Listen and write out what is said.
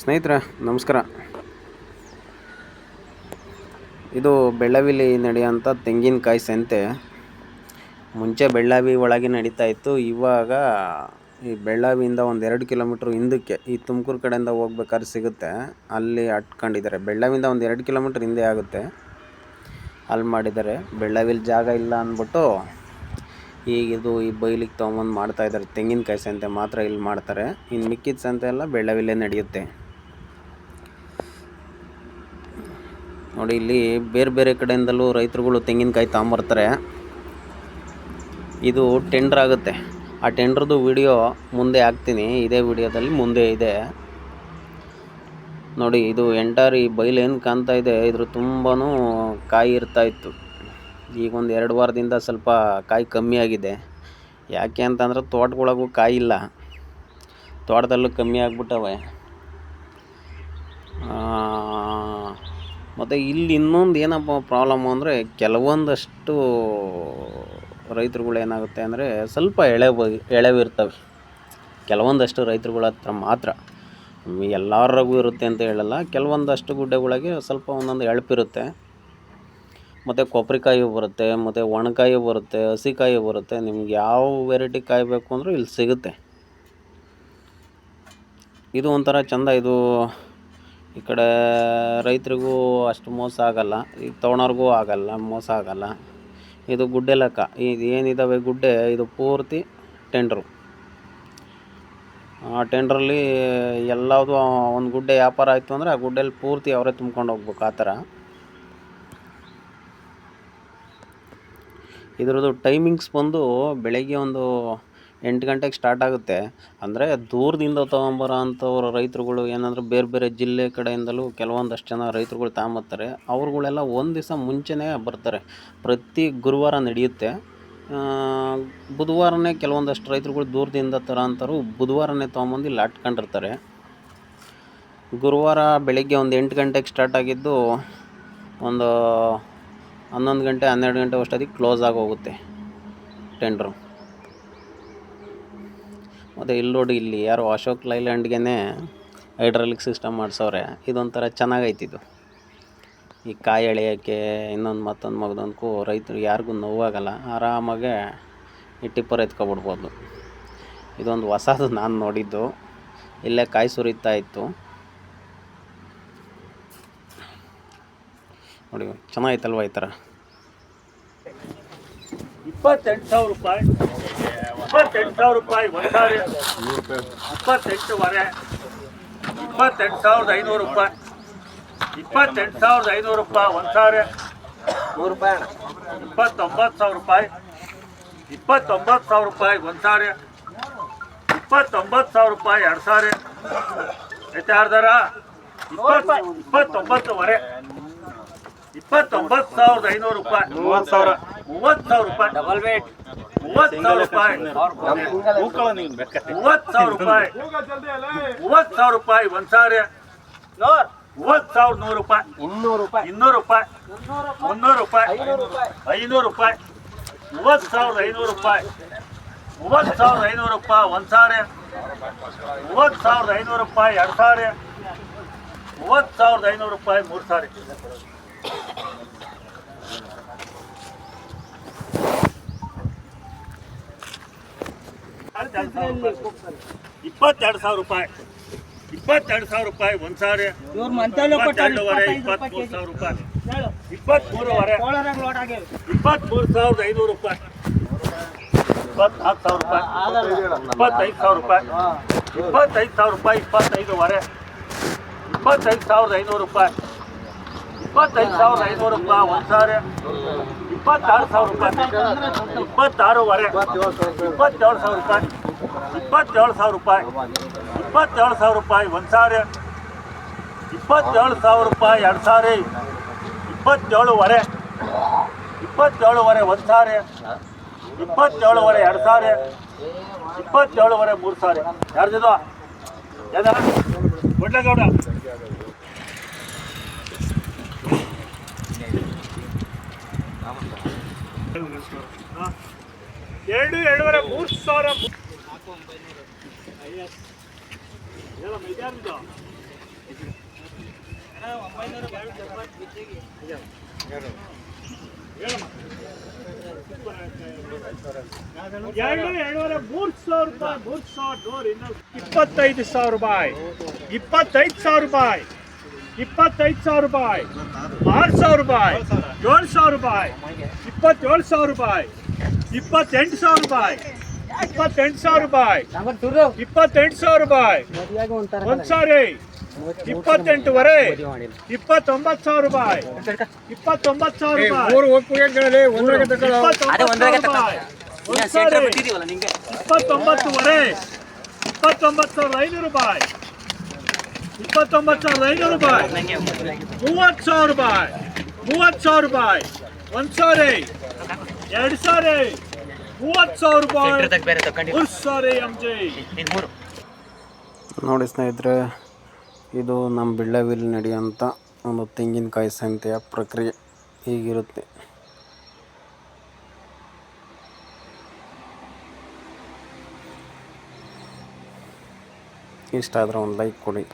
ಸ್ನೇಹಿತರೆ, ನಮಸ್ಕಾರ. ಇದು ಬೆಳ್ಳವಿಲಿ ನಡೆಯುವಂಥ ತೆಂಗಿನಕಾಯಿ ಸಂತೆ. ಮುಂಚೆ ಬೆಳ್ಳಾವಿ ಒಳಗೆ ನಡೀತಾ ಇತ್ತು, ಇವಾಗ ಈ ಬೆಳ್ಳಾವಿಯಿಂದ ಒಂದು ಎರಡು ಕಿಲೋಮೀಟ್ರ್ ಹಿಂದಕ್ಕೆ ಈ ತುಮಕೂರು ಕಡೆಯಿಂದ ಹೋಗ್ಬೇಕಾದ್ರೆ ಸಿಗುತ್ತೆ. ಅಲ್ಲಿ ಅಟ್ಕೊಂಡಿದ್ದಾರೆ. ಬೆಳ್ಳಾವಿಯಿಂದ ಒಂದು ಎರಡು ಕಿಲೋಮೀಟ್ರ್ ಹಿಂದೆ ಆಗುತ್ತೆ. ಅಲ್ಲಿ ಮಾಡಿದ್ದಾರೆ. ಬೆಳ್ಳಾವಿಲಿ ಜಾಗ ಇಲ್ಲ ಅಂದ್ಬಿಟ್ಟು ಈಗ ಇದು ಈ ಬೈಲಿಗೆ ತೊಗೊಂಬಂದು ಮಾಡ್ತಾಯಿದ್ದಾರೆ ತೆಂಗಿನಕಾಯಿ ಸಂತೆ ಮಾತ್ರ ಇಲ್ಲಿ ಮಾಡ್ತಾರೆ. ಇನ್ನು ಮಿಕ್ಕಿದ ಸಂತೆ ಎಲ್ಲ ಬೆಳ್ಳವಿಲ್ಲೇ ನಡೆಯುತ್ತೆ. ನೋಡಿ, ಇಲ್ಲಿ ಬೇರೆ ಬೇರೆ ಕಡೆಯಿಂದಲೂ ರೈತರುಗಳು ತೆಂಗಿನಕಾಯಿ ತಗೊಂಬರ್ತಾರೆ ಇದು ಟೆಂಡ್ರ್ ಆಗುತ್ತೆ. ಆ ಟೆಂಡ್ರದ್ದು ವಿಡಿಯೋ ಮುಂದೆ ಹಾಕ್ತೀನಿ. ಇದೇ ವಿಡಿಯೋದಲ್ಲಿ ಮುಂದೆ ಇದೆ. ನೋಡಿ, ಇದು ಎಂಟಾರ್ ಈ ಬೈಲ್ ಏನು ಕಾಣ್ತಾ ಇದೆ. ಇದ್ರ ತುಂಬಾ ಕಾಯಿ ಇರ್ತಾ ಇತ್ತು. ಈಗ ಒಂದು ಎರಡು ವಾರದಿಂದ ಸ್ವಲ್ಪ ಕಾಯಿ ಕಮ್ಮಿ ಆಗಿದೆ. ಯಾಕೆ ಅಂತಂದ್ರೆ ತೋಟಗಳಗೂ ಕಾಯಿ ಇಲ್ಲ. ತೋಟದಲ್ಲೂ ಕಮ್ಮಿ ಆಗ್ಬಿಟ್ಟವೆ. ಮತ್ತು ಇಲ್ಲಿ ಇನ್ನೊಂದು ಏನಪ್ಪ ಪ್ರಾಬ್ಲಮ್ಮು ಅಂದರೆ ಕೆಲವೊಂದಷ್ಟು ರೈತರುಗಳು ಏನಾಗುತ್ತೆ ಅಂದರೆ ಸ್ವಲ್ಪ ಎಳೆ ಎಳೆವಿರ್ತವೆ. ಕೆಲವೊಂದಷ್ಟು ರೈತರುಗಳ ಹತ್ರ ಮಾತ್ರ. ಎಲ್ಲರಿಗೂ ಇರುತ್ತೆ ಅಂತ ಹೇಳಲ್ಲ, ಕೆಲವೊಂದಷ್ಟು ಗುಡ್ಡೆಗಳಿಗೆ ಸ್ವಲ್ಪ ಒಂದೊಂದು ಎಳಪಿರುತ್ತೆ. ಮತ್ತು ಕೊಬ್ಬರಿಕಾಯಿ ಬರುತ್ತೆ, ಮತ್ತು ಒಣಕಾಯಿ ಬರುತ್ತೆ, ಹಸಿಕಾಯಿ ಬರುತ್ತೆ, ನಿಮ್ಗೆ ಯಾವ ವೆರೈಟಿ ಕಾಯಿ ಬೇಕು ಅಂದರೂ ಇಲ್ಲಿ ಸಿಗುತ್ತೆ. ಇದು ಒಂಥರ ಚಂದ, ಇದು ಈ ಕಡೆ ರೈತರಿಗೂ ಅಷ್ಟು ಮೋಸ ಆಗಲ್ಲ ಈಗ ತೊಗೊಳೋರ್ಗೂ ಆಗಲ್ಲ, ಮೋಸ ಆಗಲ್ಲ. ಇದು ಗುಡ್ಡೆ ಲೆಕ್ಕ. ಇದು ಏನಿದ್ದಾವೆ ಗುಡ್ಡೆ, ಇದು ಪೂರ್ತಿ ಟೆಂಡ್ರು ಆ ಟೆಂಡ್ರಲ್ಲಿ ಎಲ್ಲದು ಒಂದು ಗುಡ್ಡೆ ವ್ಯಾಪಾರ ಆಯಿತು ಅಂದರೆ ಆ ಗುಡ್ಡೆಯಲ್ಲಿ ಪೂರ್ತಿ ಅವರೇ ತುಂಬ್ಕೊಂಡು ಹೋಗ್ಬೇಕು, ಆ ಥರ. ಇದ್ರದ್ದು ಟೈಮಿಂಗ್ಸ್ ಬಂದು ಬೆಳಗ್ಗೆ ಒಂದು ಎಂಟು ಗಂಟೆಗೆ ಸ್ಟಾರ್ಟ್ ಆಗುತ್ತೆ. ಅಂದರೆ ದೂರದಿಂದ ತೊಗೊಂಬರೋ ಅಂಥವ್ರು ರೈತರುಗಳು, ಏನಂದ್ರೆ ಬೇರೆ ಬೇರೆ ಜಿಲ್ಲೆ ಕಡೆಯಿಂದಲೂ ಕೆಲವೊಂದಷ್ಟು ಜನ ರೈತರುಗಳು ತಗೊಂಬರ್ತಾರೆ. ಅವ್ರುಗಳೆಲ್ಲ ಒಂದು ದಿವಸ ಮುಂಚೆನೇ ಬರ್ತಾರೆ. ಪ್ರತಿ ಗುರುವಾರ ನಡೆಯುತ್ತೆ. ಬುಧವಾರನೇ ಕೆಲವೊಂದಷ್ಟು ರೈತರುಗಳು ದೂರದಿಂದ ತರೋ ಅಂಥವ್ರು ಬುಧವಾರನೇ ತೊಗೊಂಬಂದು ಇಲ್ಲಿ ಅಟ್ಕೊಂಡಿರ್ತಾರೆ ಗುರುವಾರ ಬೆಳಗ್ಗೆ ಒಂದು ಎಂಟು ಗಂಟೆಗೆ ಸ್ಟಾರ್ಟ್ ಆಗಿದ್ದು ಒಂದು ಹನ್ನೊಂದು ಗಂಟೆ, ಹನ್ನೆರಡು ಗಂಟೆ ಅಷ್ಟೊತ್ತಿಗೆ ಕ್ಲೋಸ್ ಹೋಗುತ್ತೆ ಟೆಂಡ್ರು ಮತ್ತು ಇಲ್ಲಿ ನೋಡಿ, ಇಲ್ಲಿ ಯಾರೋ ಅಶೋಕ್ ಲೈಲ್ಯಾಂಡ್ಗೆ ಹೈಡ್ರಾಲಿಕ್ ಸಿಸ್ಟಮ್ ಮಾಡಿಸವ್ರೆ. ಇದೊಂಥರ ಚೆನ್ನಾಗೈತಿ ಇದು ಈ ಕಾಯಿ ಎಳೆಯೋಕ್ಕೆ ಇನ್ನೊಂದು ಮತ್ತೊಂದು ಮಗದೊಂದಕ್ಕೂ ರೈತರು ಯಾರಿಗೂ ನೋವಾಗಲ್ಲ, ಆರಾಮಾಗೆ ಈ ಟಿಪ್ಪರ್ ಎತ್ಕೊಬಿಡ್ಬೋದು. ಇದೊಂದು ಹೊಸದು ನಾನು ನೋಡಿದ್ದು. ಇಲ್ಲೇ ಕಾಯಿ ಸುರಿತಾ ಇತ್ತು. ನೋಡಿ, ಚೆನ್ನಾಗೈತಲ್ವ ಈ ಥರ? ಇಪ್ಪತ್ತೆಂಟು ಸಾವಿರ ರೂಪಾಯಿ. ಇಪ್ಪತ್ತೆಂಟು ಸಾವಿರ ರೂಪಾಯಿ ಒಂದಾರೆ ಇಪ್ಪತ್ತೆಂಟುವರೆ. ಇಪ್ಪತ್ತೆಂಟು ಸಾವಿರದ ಐನೂರು ರೂಪಾಯಿ. ಇಪ್ಪತ್ತೆಂಟು ಸಾವಿರದ ಐನೂರು ರೂಪಾಯಿ ಒಂದು ಸಾವಿರ ನೂರು ರೂಪಾಯಿ ಇಪ್ಪತ್ತೊಂಬತ್ತು ಸಾವಿರ ರೂಪಾಯಿ. ಇಪ್ಪತ್ತೊಂಬತ್ತು ಸಾವಿರ ರೂಪಾಯಿ ಒಂದು ಸಾವಿರ ಇಪ್ಪತ್ತೊಂಬತ್ತು ಸಾವಿರ ರೂಪಾಯಿ ಎರಡು ಸಾವಿರ ಐತೆ ಯಾರ್ದಾರ ಇಪ್ಪತ್ತು ಇಪ್ಪತ್ತೊಂಬತ್ತುವರೆ. ಇಪ್ಪತ್ತೊಂಬತ್ತು ಸಾವಿರದ ಐನೂರು ರೂಪಾಯಿ. ಮೂವತ್ತು ಸಾವಿರ. ಮೂವತ್ತು ಸಾವಿರ ರೂಪಾಯಿ. ಡಬಲ್ ವೇಟ್ ಮೂವತ್ತು ಸಾವಿರ ರೂಪಾಯಿ. ಮೂವತ್ತು ಸಾವಿರ ರೂಪಾಯಿ. ಮೂವತ್ತು ಸಾವಿರ ರೂಪಾಯಿ ಒಂದು ಸಾರಿ. ನೂರ್. ಮೂವತ್ತು ಸಾವಿರದ ನೂರು ರೂಪಾಯಿ. ಇನ್ನೂರು ರೂಪಾಯಿ. ಇನ್ನೂರು ರೂಪಾಯಿ. ಮುನ್ನೂರು ರೂಪಾಯಿ. ಐನೂರು ರೂಪಾಯಿ. ಮೂವತ್ತು ಸಾವಿರದ ಐನೂರು ರೂಪಾಯಿ. ಮೂವತ್ತು ಸಾವಿರದ ಐನೂರು ರೂಪಾಯಿ ಒಂದು ಸಾರಿ. ಮೂವತ್ತು ಸಾವಿರದ ಐನೂರು ರೂಪಾಯಿ ಎರಡು ಸಾರಿ. ಮೂವತ್ತು ಸಾವಿರದ ಐನೂರು ರೂಪಾಯಿ ಮೂರು ಸಾರಿ. ಇಪ್ಪತ್ತೆರಡು ಸಾವಿರ ರೂಪಾಯಿ. ಇಪ್ಪತ್ತೆರಡು ಸಾವಿರ ರೂಪಾಯಿ ಒಂದು ಸಾರಿ. ಇಪ್ಪತ್ತೆರಡುವರೆ ಇಪ್ಪತ್ತ್ಮೂರು ಸಾವಿರ ರೂಪಾಯಿ. ಇಪ್ಪತ್ತ್ಮೂರುವರೆ ಇಪ್ಪತ್ತ್ಮೂರು ಸಾವಿರದ ಐನೂರು ರೂಪಾಯಿ. ಇಪ್ಪತ್ನಾಲ್ಕು ಸಾವಿರ ರೂಪಾಯಿ. ಇಪ್ಪತ್ತೈದು ಸಾವಿರ ರೂಪಾಯಿ. ಇಪ್ಪತ್ತೈದು ಸಾವಿರ ರೂಪಾಯಿ ಇಪ್ಪತ್ತೈದುವರೆ ಇಪ್ಪತ್ತೈದು ಸಾವಿರದ ಐನೂರು ರೂಪಾಯಿ. ಇಪ್ಪತ್ತೈದು ಸಾವಿರದ ಐನೂರು ರೂಪಾಯಿ ಒಂದು ಸಾವಿರ ಇಪ್ಪತ್ತಾರು ಸಾವಿರ ರೂಪಾಯಿ. ಇಪ್ಪತ್ತಾರೂವರೆ. ಇಪ್ಪತ್ತೇಳು ಸಾವಿರ ರೂಪಾಯಿ. ಇಪ್ಪತ್ತೇಳು ಸಾವಿರ ರೂಪಾಯಿ. ಇಪ್ಪತ್ತೇಳು ಸಾವಿರ ರೂಪಾಯಿ ಒಂದು ಸಾವಿರ ಇಪ್ಪತ್ತೇಳು ಸಾವಿರ ರೂಪಾಯಿ ಎರಡು ಸಾರಿ. ಇಪ್ಪತ್ತೇಳುವರೆ. ಇಪ್ಪತ್ತೇಳುವರೆ ಒಂದು ಸಾವಿರ ಇಪ್ಪತ್ತೇಳುವರೆ ಎರಡು ಸಾವಿರ ಇಪ್ಪತ್ತೇಳುವರೆ ಮೂರು ಸಾರಿ. ಯಾರ್ದಿದು ಏನ? ಒಡ್ಲಗೌಡ ಎರಡು, ಎರಡೂವರೆ, ಮೂರು ಸಾವಿರ? ಎರಡು, ಎರಡೂವರೆ, ಮೂರು ಸಾವಿರ ರೂಪಾಯಿ, ಮೂರು ಸಾವಿರ ಡೋರ್ ಇನ್ನೂರು ಇಪ್ಪತ್ತೈದು ಸಾವಿರ ರೂಪಾಯಿ. ಇಪ್ಪತ್ತೈದು ಸಾವಿರ ರೂಪಾಯಿ. ಇಪ್ಪತ್ತೈದು ಸಾವಿರ ರೂಪಾಯಿ. ಆರು ಸಾವಿರ ರೂಪಾಯಿ. ಏಳು ಸಾವಿರ ರೂಪಾಯಿ. ಇಪ್ಪತ್ತೇಳು ಸಾವಿರ ರೂಪಾಯಿ. ಇಪ್ಪತ್ತೆಂಟು ಸಾವಿರ ರೂಪಾಯಿ. ಇಪ್ಪತ್ತೆಂಟು ಸಾವಿರ ರೂಪಾಯಿ. ಇಪ್ಪತ್ತೆಂಟು ಸಾವಿರ ರೂಪಾಯಿ. ಒಂದು ಸಾರಿ ಇಪ್ಪತ್ತೆಂಟುವರೆ. ಇಪ್ಪತ್ತೊಂಬತ್ತು ಸಾವಿರ ರೂಪಾಯಿ. ಇಪ್ಪತ್ತೊಂಬತ್ತು ಸಾವಿರ ರೂಪಾಯಿ. ಇಪ್ಪತ್ತೊಂಬತ್ತುವರೆ. ಇಪ್ಪತ್ತೊಂಬತ್ತು ಸಾವಿರದ ಐನೂರು ರೂಪಾಯಿ. ಇಪ್ಪತ್ತೊಂಬತ್ತು ಸಾವಿರದ ಐನೂರು ರೂಪಾಯಿ. ಮೂವತ್ತು ಸಾವಿರ ರೂಪಾಯಿ. ಮೂವತ್ತು ಸಾವಿರ ರೂಪಾಯಿ. ಒಂದು ಸಾವಿರ ಎರಡು ಸಾವಿರ ಮೂವತ್ತು ಸಾವಿರ ರೂಪಾಯಿ. ಮೂರು ಸಾವಿರ ಎಂ ಜಿ. ನೋಡಿ ಸ್ನೇಹಿತರೆ ಇದು ನಮ್ಮ ಬಿಳ್ಳವಿಲ್ ನಡೆಯುವಂಥ ಒಂದು ತೆಂಗಿನಕಾಯಿ ಸಂತೆಯ ಪ್ರಕ್ರಿಯೆ. ಹೀಗಿರುತ್ತೆ. ಇಷ್ಟ ಆದರೆ ಒಂದು ಲೈಕ್ ಕೊಡಿ.